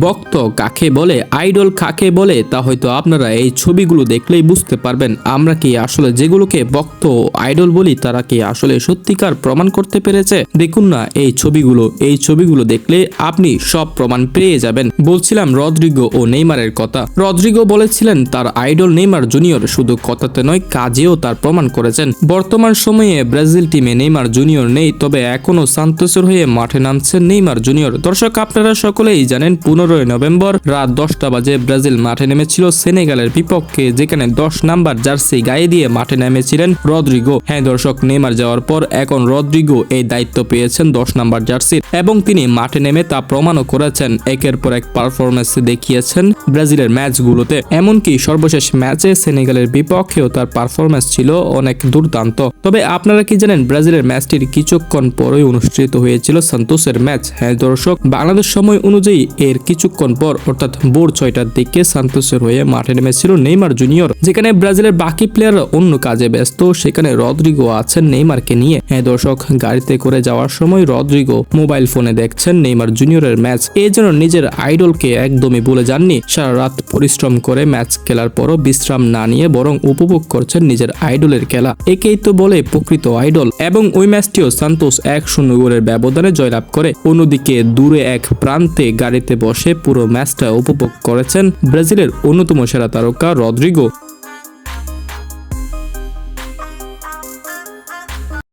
ভক্ত কাকে বলে, আইডল কাকে বলে, তা হয়তো আপনারা এই ছবিগুলো দেখলেই বুঝতে পারবেন। আমরা কি আসলে যেগুলোকে ভক্ত ও আইডল বলি, তারা কি আসলে সত্যিকার প্রমাণ করতে পেরেছে? দেখুন না, এই ছবিগুলো এই ছবিগুলো দেখলে আপনি সব প্রমাণ পেয়ে যাবেন। বলছিলাম রদ্রিগো ও নেইমারের কথা। রদ্রিগো বলেছিলেন, তার আইডল নেইমার জুনিয়র শুধু কথাতে নয়, কাজেও তার প্রমাণ করেছেন। বর্তমান সময়ে ব্রাজিল টিমে নেইমার জুনিয়র নেই, তবে এখনও সান্তোসের হয়ে মাঠে নামছেন নেইমার জুনিয়র। দর্শক, আপনারা সকলেই জানেন পনেরোই নভেম্বর রাত দশটা বাজে ব্রাজিল মাঠে নেমেছিল সেনেগালের বিপক্ষে, যেখানে দশ নাম্বার জার্সি গায়ে দিয়ে মাঠে নেমেছিলেন রদ্রিগো। হ্যাঁ দর্শক, নেইমার যাওয়ার পর এখন রদ্রিগো এই দায়িত্ব পেয়েছেন দশ নাম্বার জার্সির এবং তিনি মাঠে নেমে তা প্রমাণও করেছেন। একের পর এক পারফরমেন্স দেখিয়েছেন ব্রাজিলের ম্যাচগুলোতে। এমনকি সর্বশেষ ম্যাচে সেনেগালের বিপক্ষেও তার পারফরমেন্স ছিল অনেক দুর্দান্ত। তবে আপনারা কি জানেন ব্রাজিলের ম্যাচটির কিছুক্ষণ পরই অনুষ্ঠিত হয়েছিল সান্তোসের ম্যাচ? হ্যাঁ দর্শক, বাংলাদেশ সময় অনুযায়ী এর কিছুক্ষণ পর, অর্থাৎ ভোর ছয়টার দিকে সান্তোসের হয়ে মাঠে নেমেছিল নেইমার জুনিয়র, যেখানে ব্রাজিলের বাকি প্লেয়াররা অন্য কাজে ব্যস্ত। সেখানে রদ্রিগো আছেন নেইমারকে নিয়ে। হ্যাঁ দর্শক, গাড়িতে করে যাওয়ার সময় রদ্রিগো মোবাইল ফোনে দেখছেন নেইমার জুনিয়রের ম্যাচ। এই জন্য নিজের আইডলকে একদমই ভুলে যাননি। সারা রাত পরিশ্রম করে ম্যাচ খেলার পরও বিশ্রাম না নিয়ে বরং উপভোগ করছেন নিজের আইডলের খেলা। একেই তো বলে প্রকৃত আইডল। এবং ওই ম্যাচটিও সান্তোস এক শূন্য গোলের ব্যবধানে জয়লাভ করে। অন্যদিকে দূরে এক প্রান্তে গাড়িতে বসে পুরো ম্যাচটা উপভোগ করেছেন ব্রাজিলের অন্যতম সেরা তারকা রদ্রিগো।